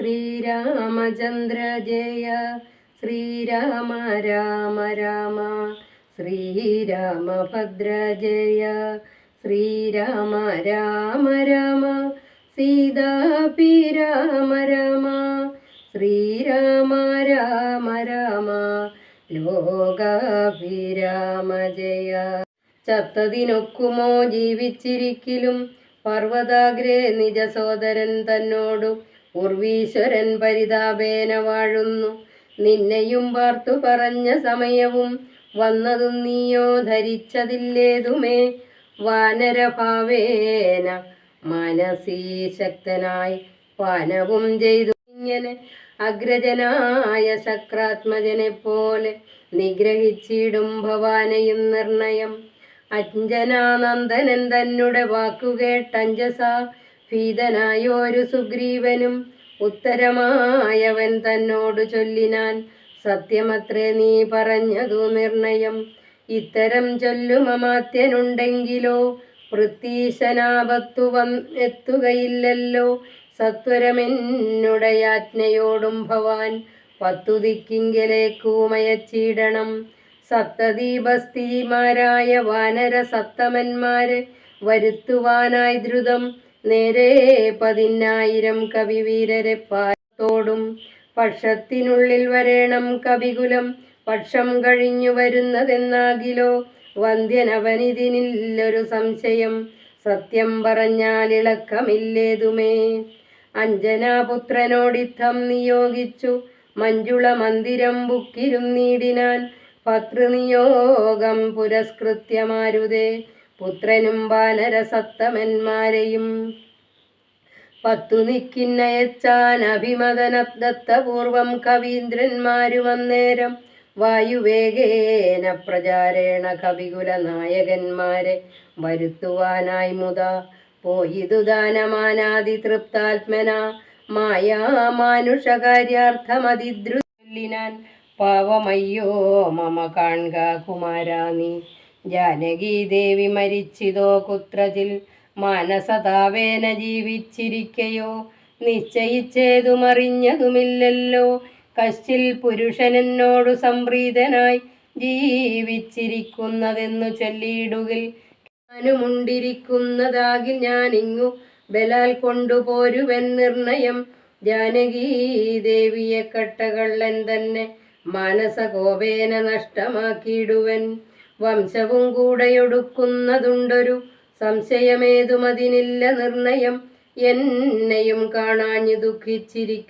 ശ്രീരാമചന്ദ്ര ജയ ശ്രീരാമ രാമ രാമ. ശ്രീരാമഭദ്ര ജയ ശ്രീരാമ രാമ രാമ. സീതാപി രാമ രാമ. ശ്രീരാമ രാമ രാമ. ലോകാഭിരാമ ജയ ചത്തതിനൊക്കുമോ ജീവിച്ചിരിക്കലും? പർവതാഗ്രേ നിജ സോദരൻ തന്നോടു ഉർവീശ്വരൻ പരിതാപേന വാഴുന്നു. നിന്നെയും പാർത്തു പറഞ്ഞ സമയവും വന്നതും നീയോ ധരിച്ചതില്ലേതുമേ? വാനരഭാവേന മനസീശക്തനായി പാനവും ചെയ്തു. ഇങ്ങനെ അഗ്രജനായ ശക്രാത്മജനെ പോലെ നിഗ്രഹിച്ചിടും ഭവാനയും നിർണയം. അഞ്ജനാനന്ദനൻ തന്നെ വാക്കുകേട്ടഞ്ജസ ഭീതനായോരു സുഗ്രീവനും ഉത്തരമായവൻ തന്നോട് ചൊല്ലിനാൻ സത്യമത്രേ നീ പറഞ്ഞതു നിർണയം. ഇത്തരം ചൊല്ലുമമാത്യനുണ്ടെങ്കിലോ വൃത്തീശനാപത്തു വന്നെത്തുകയില്ലല്ലോ സത്വരമെന്നുടയാജ്ഞയോടും ഭവാൻ പത്തു ദിക്കിങ്കിലേക്കുമയച്ചിടണം സപ്തദീപസ്ഥിതിമാരായ വാനര സത്തമന്മാര് വരുത്തുവാനായി ദ്രുതം നേരെ പതിനായിരം കവിവീരരെ പാത്തോടും പക്ഷത്തിനുള്ളിൽ വരേണം കവികുലം. പക്ഷം കഴിഞ്ഞു വരുന്നതെന്നാകിലോ? വന്ധ്യനവനിതിനില്ലൊരു സംശയം. സത്യം പറഞ്ഞാൽ ഇളക്കമില്ലേതുമേ? അഞ്ജനാപുത്രനോടിത്തം നിയോഗിച്ചു. മഞ്ജുള മന്ദിരം ബുക്കിരും നീടിനാൻ. പത്രനിയോഗം പുരസ്കൃത്യ മാരുതേ പുത്രനും വാനരസത്തമന്മാരെയും പത്തു നിക്കിന്നയച്ചാൻ അഭിമതനദത്തപൂർവം കവീന്ദ്രന്മാരു വന്നേരം വായുവേഗേന പ്രചാരേണ കവികുല നായകന്മാരെ വരുത്തുവാനായി മുത പോയിതു ദാനമാനാദി തൃപ്താത്മന മായാമാനുഷകാര്യാർത്ഥമതിദ്രുല്ലിനാൻ പാവമയ്യോ മമ കാൺക കുമാരാ നീ ജാനകീ ദേവി മരിച്ചിതോ കുത്രജിൽ മാനസതാവേന ജീവിച്ചിരിക്കയോ? നിശ്ചയിച്ചേതുമറിഞ്ഞതുമില്ലല്ലോ. കശ്ചിൽ പുരുഷനെന്നോടു സംപ്രീതനായി ജീവിച്ചിരിക്കുന്നതെന്നു ചൊല്ലിയിടുകിൽ ഞാനുമുണ്ടിരിക്കുന്നതാകിൽ ഞാനിങ്ങു ബലാൽ കൊണ്ടുപോരുവൻ നിർണയം. ജാനകീ ദേവിയെ കട്ടകള്ളൻ തന്നെ മാനസകോപേന നഷ്ടമാക്കിയിടുവൻ. വംശവും കൂടെയൊടുക്കുന്നതുണ്ടൊരു സംശയമേതുമതിനില്ല നിർണയം. എന്നെയും കാണാഞ്ഞു ദുഃഖിച്ചിരിക്കും